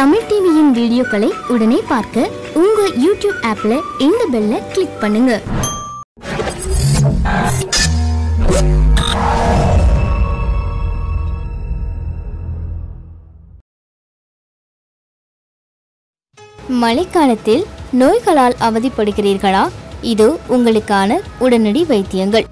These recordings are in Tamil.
தமிழ் டிவியின் வீடியோக்களை உடனே பார்க்க உங்க யூடியூப் ஆப்ல இந்த பெல்ல கிளிக் பண்ணுங்க. மழைக்காலத்தில் நோய்களால் அவதிப்படுகிறீர்களா? இது உங்களுக்கான உடனடி வைத்தியங்கள்.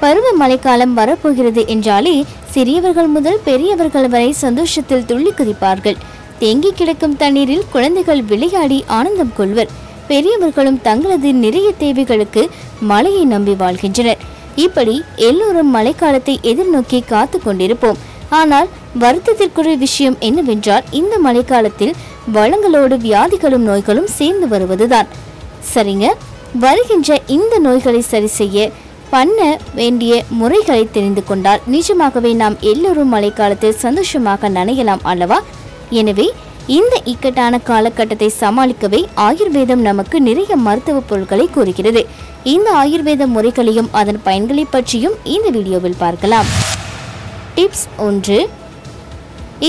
பருவ மழைக்காலம் வரப்போகிறது என்றாலே சிறியவர்கள் முதல் பெரியவர்கள் வரை சந்தோஷத்தில் துள்ளி குதிப்பார்கள். தேங்கி கிடக்கும் தண்ணீரில் குழந்தைகள் விளையாடி ஆனந்தம் கொள்வர். பெரியவர்களும் தங்களது நிறைய தேவைகளுக்கு மழையை நம்பி வாழ்கின்றனர். இப்படி எல்லோரும் மழைக்காலத்தை எதிர்நோக்கி காத்து கொண்டிருப்போம். ஆனால் வருத்தத்திற்குரிய விஷயம் என்னவென்றால் இந்த மழைக்காலத்தில் வளங்களோடு வியாதிகளும் நோய்களும் சேர்ந்து வருவதுதான். சரிங்க? வருகின்ற இந்த நோய்களை சரி செய்ய பண்ண வேண்டிய முறைகளை தெரிந்து கொண்டால் நிஜமாகவே நாம் எல்லோரும் மழைக்காலத்தில் சந்தோஷமாக நனையலாம் அல்லவா? எனவே இந்த இக்கட்டான காலகட்டத்தை சமாளிக்கவே ஆயுர்வேதம் நமக்கு நிறைய மருத்துவ பொருட்களை கூறுகிறது. இந்த ஆயுர்வேத முறைகளையும் அதன் பயன்களை பற்றியும் இந்த வீடியோவில் பார்க்கலாம். டிப்ஸ் ஒன்று.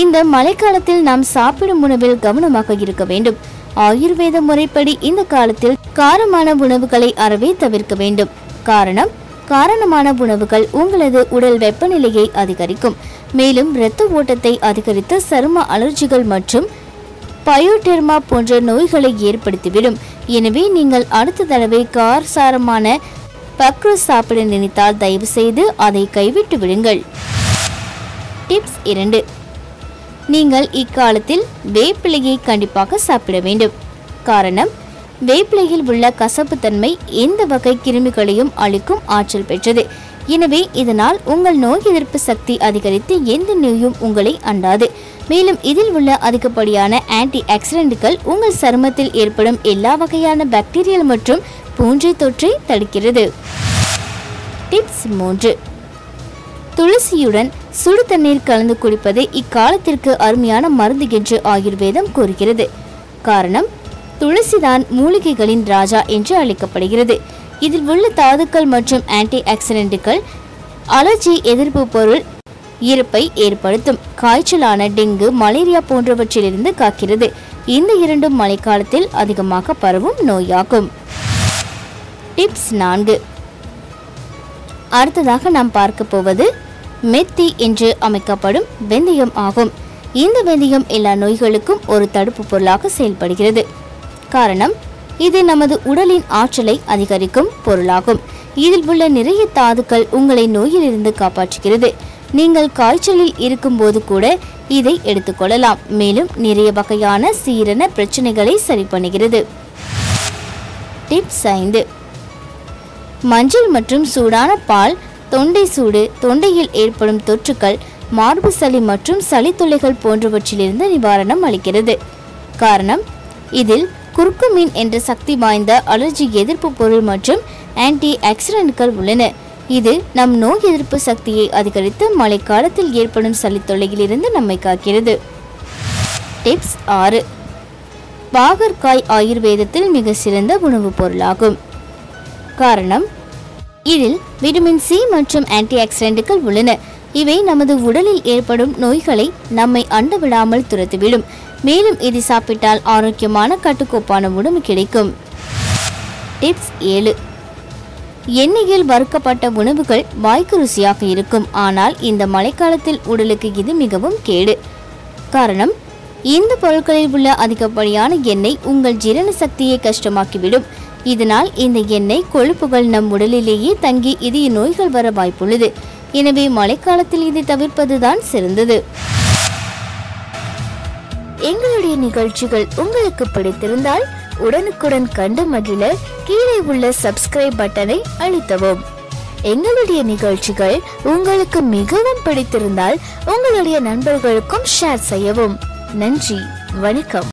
இந்த மழைக்காலத்தில் நாம் சாப்பிடும் உணவில் கவனமாக இருக்க வேண்டும். ஆயுர்வேத முறைப்படி இந்த காலத்தில் காரமான உணவுகளை அறவே தவிர்க்க வேண்டும். காரணம் காரணமான உணவுகள் உங்களது உடல் வெப்பநிலையை அதிகரிக்கும். மேலும் இரத்த ஓட்டத்தை அதிகரித்து சரும அலர்ஜிகள் மற்றும் பயோடெர்மா போன்ற நோய்களை ஏற்படுத்திவிடும். எனவே நீங்கள் அடுத்த தடவை கார் சாரமான பக்ரூஸ் சாப்பிட நினைத்தால் தயவு செய்து அதை கைவிட்டு விடுங்கள். டிப்ஸ் இரண்டு. நீங்கள் இக்காலத்தில் வேப்பிலையை கண்டிப்பாக சாப்பிட வேண்டும். காரணம் வேப்பிலையில் உள்ள கசப்புத்தன்மை எந்த வகை கிருமிகளையும் அழிக்கும் ஆற்றல் பெற்றது. எனவே இதனால் உங்கள் நோய் எதிர்ப்பு சக்தி அதிகரித்து எந்த நோயும் உங்களை அண்டாது. மேலும் இதில் உள்ள அதிகப்படியான ஆன்டி ஆக்சிடென்ட்கள் உங்கள் சருமத்தில் ஏற்படும் எல்லா வகையான பாக்டீரியல் மற்றும் பூஞ்சை தொற்றை தடுக்கிறது. டிப்ஸ் மூன்று. துளசியுடன் சுடு தண்ணீர் கலந்து குடிப்பது இக்காலத்திற்கு அருமையான மருந்து என்று ஆயுர்வேதம் கூறுகிறது. காரணம் துளசிதான் மூலிகைகளின் ராஜா என்று அழைக்கப்படுகிறது. இதில் உள்ள தாதுக்கள் மற்றும் ஆன்டி ஆக்சிடென்ட்டுகள் அலர்ஜி எதிர்ப்பு பொருள் இருப்பை ஏற்படுத்தும். காய்ச்சலான டெங்கு மலேரியா போன்றவற்றிலிருந்து காக்கிறது. இந்த இரண்டும் மழைக்காலத்தில் அதிகமாக பரவும் நோயாகும். டிப்ஸ் நான்கு. அடுத்ததாக நாம் பார்க்க போவது மெத்தி என்று அமைக்கப்படும் வெந்தயம் ஆகும். இந்த வெந்தயம் எல்லா நோய்களுக்கும் ஒரு தடுப்பு பொருளாக செயல்படுகிறது. காரணம் இது நமது உடலின் ஆற்றலை அதிகரிக்கும் பொருளாகும். இதில் உள்ள நிறைய தாதுக்கள் உங்களை நோயிலிருந்து காப்பாற்றுகிறது. நீங்கள் காய்ச்சலில் இருக்கும்போது கூட இதை எடுத்துக்கொள்ளலாம் மேலும் நிறைய வகையான சீரண பிரச்சனைகளை சரி பண்ணுகிறது. டிப்ஸ் ஐந்து. மஞ்சள் மற்றும் சூடான பால் தொண்டை சூடு தொண்டையில் ஏற்படும் தொற்றுக்கள் மார்பு சளி மற்றும் சளித்தொல்லைகள் போன்றவற்றிலிருந்து நிவாரணம் அளிக்கிறது. காரணம் இதில் குறுக்குமீன் என்ற சக்தி வாய்ந்த அலர்ஜி எதிர்ப்பு பொருள் மற்றும் ஆன்டி ஆக்சிடென்ட்கள் உள்ளன. இது நம் நோய் எதிர்ப்பு சக்தியை அதிகரித்து மழைக்காலத்தில் ஏற்படும் சளித்தொல்லையிலிருந்து நம்மை காக்கிறது. டிப்ஸ் ஆறு. பாகற்காய் ஆயுர்வேதத்தில் மிக சிறந்த உணவுப் பொருளாகும். காரணம் இதில் விட்டமின் சி மற்றும் ஆன்டி ஆக்சிடென்ட்கள் உள்ளன. இவை நமது உடலில் ஏற்படும் நோய்களை நம்மை அண்டவிடாமல் விடாமல் மேலும் இதை சாப்பிட்டால் ஆரோக்கியமான கட்டுக்கோப்பான உணவு கிடைக்கும். டிப்ஸ் ஏழு. எண்ணெயில் வறுக்கப்பட்ட உணவுகள் வாய்க்கு ருசியாக இருக்கும். ஆனால் இந்த மழைக்காலத்தில் உடலுக்கு இது மிகவும் கேடு. காரணம் இந்த பொருட்களில் உள்ள அதிகப்படியான எண்ணெய் உங்கள் ஜீரண சக்தியை கஷ்டமாக்கிவிடும். இதனால் இந்த எண்ணெய் கொழுப்புகள் நம் உடலிலேயே தங்கி இதய நோய்கள் வர வாய்ப்புள்ளது. எனவே மழைக்காலத்தில் இதை தவிர்ப்பதுதான் சிறந்தது. எங்களுடைய நிகழ்ச்சிகள் உங்களுக்கு பிடித்திருந்தால் உடனுக்குடன் கண்டு மகிழ கீழே உள்ள சப்ஸ்கிரைப் பட்டனை அழுத்தவும். எங்களுடைய நிகழ்ச்சிகள் உங்களுக்கு மிகவும் பிடித்திருந்தால் உங்களுடைய நண்பர்களுக்கும் ஷேர் செய்யவும். நன்றி வணக்கம்.